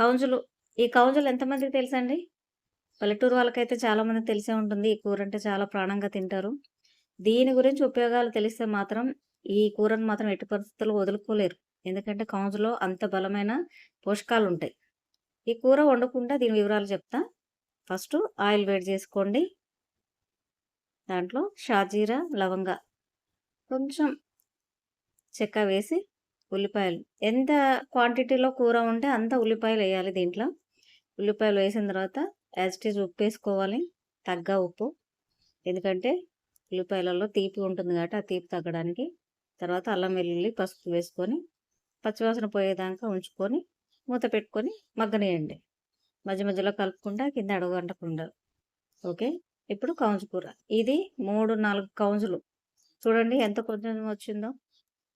కౌంజులు ఈ కౌంజులు ఎంతమందికి తెలుసండి? పల్లెటూరు వాళ్ళకైతే చాలామంది తెలిసే ఉంటుంది. ఈ కూర అంటే చాలా ప్రాణంగా తింటారు. దీని గురించి ఉపయోగాలు తెలిస్తే మాత్రం ఈ కూరను మాత్రం ఎట్టి పరిస్థితుల్లో వదులుకోలేరు. ఎందుకంటే కౌంజులో అంత బలమైన పోషకాలు ఉంటాయి. ఈ కూర వండకుండా దీని వివరాలు చెప్తా. ఫస్ట్ ఆయిల్ వేడి చేసుకోండి. దాంట్లో షాజీరా లవంగ కొంచెం చెక్క వేసి ఉల్లిపాయలు. ఎంత క్వాంటిటీలో కూర ఉంటే అంత ఉల్లిపాయలు వేయాలి దీంట్లో. ఉల్లిపాయలు వేసిన తర్వాత యాజిటీజ్ ఉప్పు వేసుకోవాలి తగ్గ ఉప్పు. ఎందుకంటే ఉల్లిపాయలలో తీపి ఉంటుంది కాబట్టి ఆ తీపి తగ్గడానికి. తర్వాత అల్లం వెల్లుల్లి పసుపు వేసుకొని పచ్చివాసన పోయేదాకా ఉంచుకొని మూత పెట్టుకొని మగ్గనేయండి. మధ్య మధ్యలో కలుపుకుంటా కింద అడగంటకుండా. ఓకే? ఇప్పుడు కౌంజు కూర. ఇది మూడు నాలుగు కౌంజులు చూడండి ఎంత కొంచెం వచ్చిందో.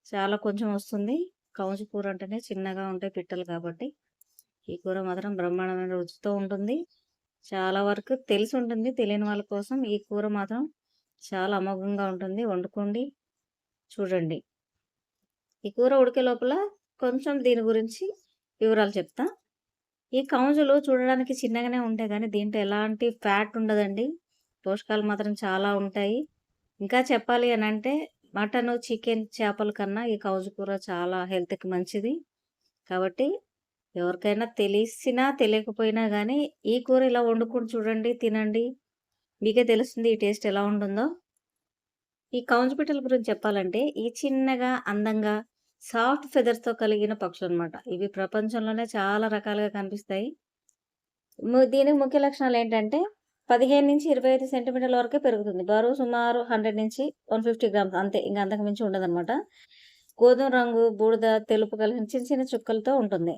చాలా కొంచెం వస్తుంది. కౌంచి కూర అంటేనే చిన్నగా ఉంటాయి పిట్టలు కాబట్టి ఈ కూర మాత్రం బ్రహ్మాండమైన రుచితో ఉంటుంది. చాలా వరకు తెలిసి ఉంటుంది తెలియని వాళ్ళ కోసం ఈ కూర మాత్రం చాలా అమోఘంగా ఉంటుంది. వండుకోండి చూడండి. ఈ కూర ఉడికే లోపల కొంచెం దీని గురించి వివరాలు చెప్తా. ఈ కౌజులు చూడడానికి చిన్నగానే ఉంటాయి కానీ దీంట్లో ఎలాంటి ఫ్యాట్ ఉండదండి. పోషకాలు మాత్రం చాలా ఉంటాయి. ఇంకా చెప్పాలి అని అంటే మటన్ చికెన్ చేపల కన్నా ఈ కౌజు కూర చాలా హెల్త్కి మంచిది. కాబట్టి ఎవరికైనా తెలిసినా తెలియకపోయినా కానీ ఈ కూర ఇలా వండుకొని చూడండి తినండి. మీకే తెలుస్తుంది ఈ టేస్ట్ ఎలా ఉంటుందో. ఈ కౌంజు పిట్టల గురించి చెప్పాలంటే ఈ చిన్నగా అందంగా సాఫ్ట్ ఫెదర్స్తో కలిగిన పక్షులు అనమాట ఇవి ప్రపంచంలోనే చాలా రకాలుగా కనిపిస్తాయి. దీని ముఖ్య లక్షణాలు ఏంటంటే పదిహేను నుంచి ఇరవై ఐదు సెంటీమీటర్ల వరకే పెరుగుతుంది. బరువు సుమారు హండ్రెడ్ నుంచి వన్ ఫిఫ్టీ గ్రామ్స్ అంతే ఇంకా అంతకు మించి గోధుమ రంగు బూడిద తెలుపు కలిగిన చిన్న చిన్న చుక్కలతో ఉంటుంది.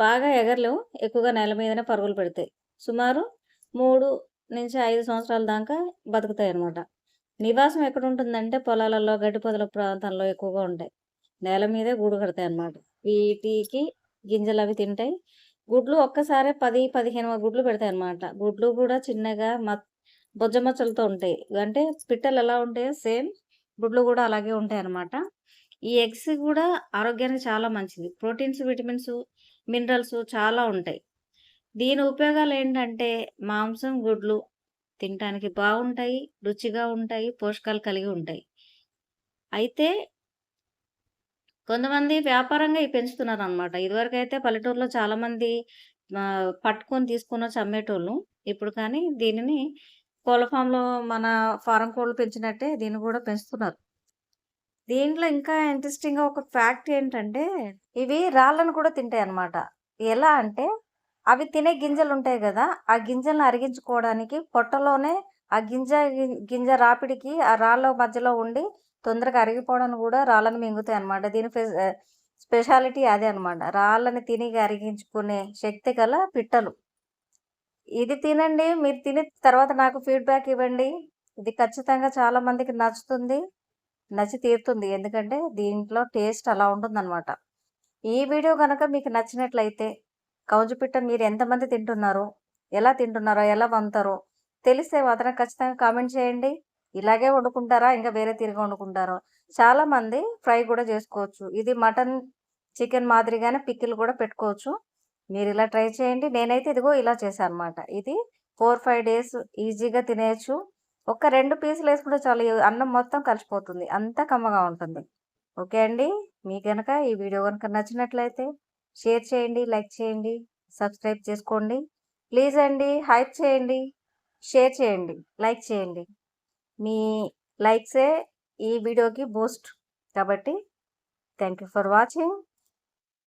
బాగా ఎగర్లు ఎక్కువగా నేల మీదనే పరుగులు పెడతాయి. సుమారు మూడు నుంచి ఐదు సంవత్సరాల దాకా బతుకుతాయి అనమాట నివాసం ఎక్కడ ఉంటుందంటే పొలాలలో గడ్డి పొదల ప్రాంతాల్లో ఎక్కువగా ఉంటాయి. నేల మీదే గూడు కడతాయి అన్నమాట వీటికి గింజలు అవి తింటాయి. గుడ్లు ఒక్కసారే పది పదిహేను గుడ్లు పెడతాయి అన్నమాట గుడ్లు కూడా చిన్నగా మ బొజ్జమచ్చలతో ఉంటాయి. అంటే పిట్టలు ఎలా ఉంటాయో సేమ్ గుడ్లు కూడా అలాగే ఉంటాయి అన్నమాట ఈ ఎగ్స్ కూడా ఆరోగ్యానికి చాలా మంచిది. ప్రోటీన్స్ విటమిన్స్ మినరల్స్ చాలా ఉంటాయి. దీని ఉపయోగాలు ఏంటంటే మాంసం గుడ్లు తినటానికి బాగుంటాయి రుచిగా ఉంటాయి పోషకాలు కలిగి ఉంటాయి. అయితే కొంతమంది వ్యాపారంగా ఇవి పెంచుతున్నారు అనమాట ఇదివరకు అయితే పల్లెటూరులో చాలామంది పట్టుకొని తీసుకున్న చమ్మేటోళ్ళు ఇప్పుడు కానీ దీనిని కోళ్ళ ఫామ్లో మన ఫారం కోళ్ళు పెంచినట్టే దీన్ని కూడా పెంచుతున్నారు. దీంట్లో ఇంకా ఇంట్రెస్టింగ్గా ఒక ఫ్యాక్ట్ ఏంటంటే ఇవి రాళ్ళను కూడా తింటాయి అన్నమాట ఎలా అంటే అవి తినే గింజలు ఉంటాయి కదా ఆ గింజలను అరిగించుకోవడానికి పొట్టలోనే ఆ గింజ గింజ రాపిడికి ఆ రాళ్ళ మధ్యలో ఉండి తొందరగా అరిగిపోవడానికి కూడా రాళ్ళని మింగుతాయి అనమాట దీని స్పెషాలిటీ అదే అనమాట రాళ్ళని తిని అరిగించుకునే శక్తి గల పిట్టలు. ఇది తినండి మీరు తిని తర్వాత నాకు ఫీడ్బ్యాక్ ఇవ్వండి. ఇది ఖచ్చితంగా చాలా మందికి నచ్చుతుంది నచ్చి తీరుతుంది. ఎందుకంటే దీంట్లో టేస్ట్ అలా ఉంటుందన్నమాట. ఈ వీడియో కనుక మీకు నచ్చినట్లయితే కౌజుపిట్ట మీరు ఎంతమంది తింటున్నారో ఎలా తింటున్నారో ఎలా వంతారో తెలిస్తే మాత్రం ఖచ్చితంగా కామెంట్ చేయండి. ఇలాగే వండుకుంటారా? ఇంకా వేరే తిరిగి వండుకుంటారో? చాలామంది ఫ్రై కూడా చేసుకోవచ్చు. ఇది మటన్ చికెన్ మాదిరిగానే పిక్కిలు కూడా పెట్టుకోవచ్చు. మీరు ఇలా ట్రై చేయండి. నేనైతే ఇదిగో ఇలా చేశాను అనమాట ఇది ఫోర్ ఫైవ్ డేస్ ఈజీగా తినేయచ్చు. ఒక రెండు పీసులు వేసుకుంటే చాలా. అన్నం మొత్తం కలిసిపోతుంది. అంత కమ్మగా ఉంటుంది. ఓకే అండి? మీకు కనుక ఈ వీడియో కనుక నచ్చినట్లయితే షేర్ చేయండి లైక్ చేయండి సబ్స్క్రైబ్ చేసుకోండి. ప్లీజ్ అండి హైప్ చేయండి షేర్ చేయండి లైక్ చేయండి. మీ లైక్సే ఈ వీడియోకి బూస్ట్. కాబట్టి థ్యాంక్ యూ ఫర్ వాచింగ్.